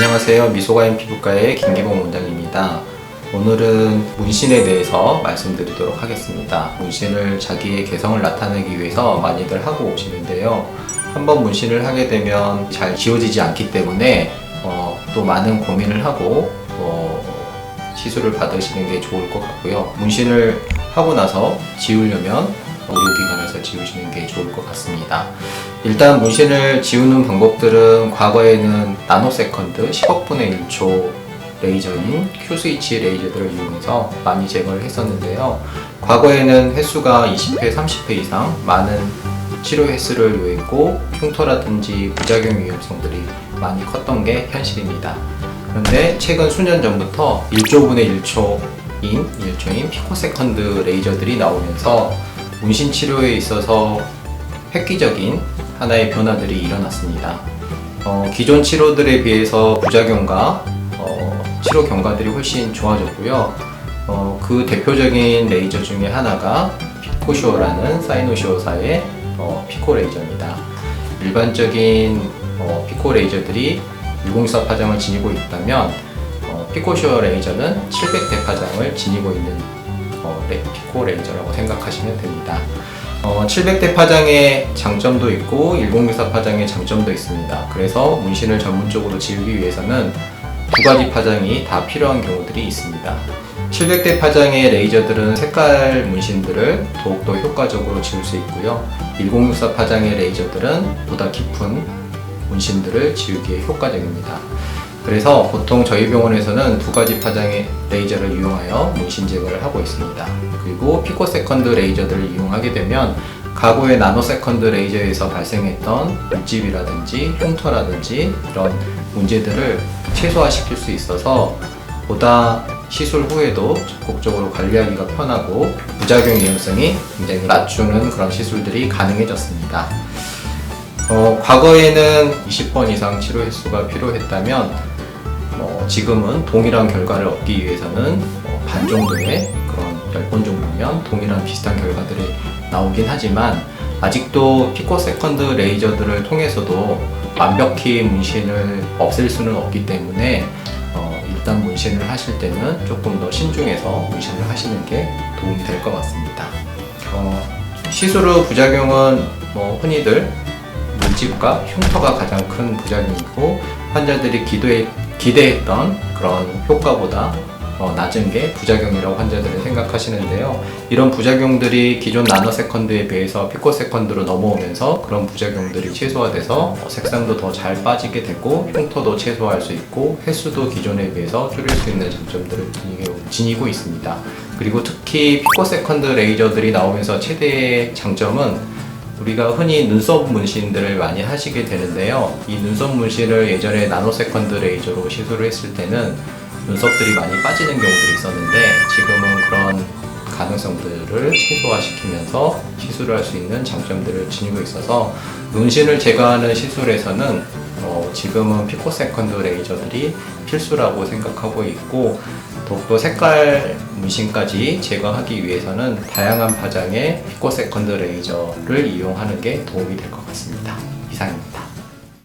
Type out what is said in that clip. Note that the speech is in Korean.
안녕하세요. 미소가인 피부과의 김기봉 원장입니다. 오늘은 문신에 대해서 말씀드리도록 하겠습니다. 문신을 자기의 개성을 나타내기 위해서 많이들 하고 오시는데요. 한번 문신을 하게 되면 잘 지워지지 않기 때문에 어, 또 많은 고민을 하고 어, 시술을 받으시는 게 좋을 것 같고요. 문신을 하고 나서 지우려면 의료기 관에서 지우시는 게 좋을 것 같습니다. 일단 문신을 지우는 방법들은 과거에는 나노세컨드 10억분의 1초 레이저인 Q스위치 레이저들을 이용해서 많이 제거를 했었는데요. 과거에는 횟수가 20회, 30회 이상 많은 치료 횟수를 요했고 흉터라든지 부작용 위험성들이 많이 컸던 게 현실입니다. 그런데 최근 수년 전부터 1조분의 1초인 1초인 피코세컨드 레이저들이 나오면서 문신 치료에 있어서 획기적인 하나의 변화들이 일어났습니다. 어, 기존 치료들에 비해서 부작용과 어, 치료 경과들이 훨씬 좋아졌고요. 어, 그 대표적인 레이저 중에 하나가 피코쇼라는 사이노시오사의 어, 피코 레이저입니다. 일반적인 어, 피코 레이저들이 604 파장을 지니고 있다면 어, 피코쇼 레이저는 700대 파장을 지니고 있는 어, 레- 피코 레이저라고 생각하시면 됩니다. 어, 700대 파장의 장점도 있고 1064 파장의 장점도 있습니다. 그래서 문신을 전문적으로 지우기 위해서는 두 가지 파장이 다 필요한 경우들이 있습니다. 700대 파장의 레이저들은 색깔 문신들을 더욱더 효과적으로 지울 수 있고요. 1064 파장의 레이저들은 보다 깊은 문신들을 지우기에 효과적입니다. 그래서 보통 저희 병원에서는 두 가지 파장의 레이저를 이용하여 문신 제거를 하고 있습니다. 그리고 피코세컨드 레이저들을 이용하게 되면 과거의 나노세컨드 레이저에서 발생했던 물집이라든지 흉터라든지 이런 문제들을 최소화시킬 수 있어서 보다 시술 후에도 적극적으로 관리하기가 편하고 부작용 위험성이 굉장히 낮추는 그런 시술들이 가능해졌습니다. 어, 과거에는 20번 이상 치료 횟수가 필요했다면 어, 지금은 동일한 결과를 얻기 위해서는 어, 반 정도의 그런 10번 정도면 동일한 비슷한 결과들이 나오긴 하지만 아직도 피코 세컨드 레이저들을 통해서도 완벽히 문신을 없앨 수는 없기 때문에 어, 일단 문신을 하실 때는 조금 더 신중해서 문신을 하시는 게 도움이 될 것 같습니다. 어, 시술 후 부작용은 뭐 흔히들 물집과 흉터가 가장 큰 부작용이고 환자들이 기도해, 기대했던 그런 효과보다 어, 낮은 게 부작용이라고 환자들은 생각하시는데요. 이런 부작용들이 기존 나노 세컨드에 비해서 피코 세컨드로 넘어오면서 그런 부작용들이 최소화돼서 어, 색상도 더 잘 빠지게 되고 흉터도 최소화할 수 있고 횟수도 기존에 비해서 줄일 수 있는 장점들을 지니고, 있습니다. 그리고 특히 피코 세컨드 레이저들이 나오면서 최대의 장점은 우리가 흔히 눈썹 문신들을 많이 하시게 되는데요. 이 눈썹 문신을 예전에 나노세컨드 레이저로 시술을 했을 때는 눈썹들이 많이 빠지는 경우들이 있었는데 지금은 그런 가능성들을 최소화시키면서 시술을 할 수 있는 장점들을 지니고 있어서 문신을 제거하는 시술에서는 어, 지금은 피코 세컨드 레이저들이 필수라고 생각하고 있고 더욱더 색깔 문신까지 제거하기 위해서는 다양한 파장의 피코 세컨드 레이저를 이용하는 게 도움이 될 것 같습니다. 이상입니다.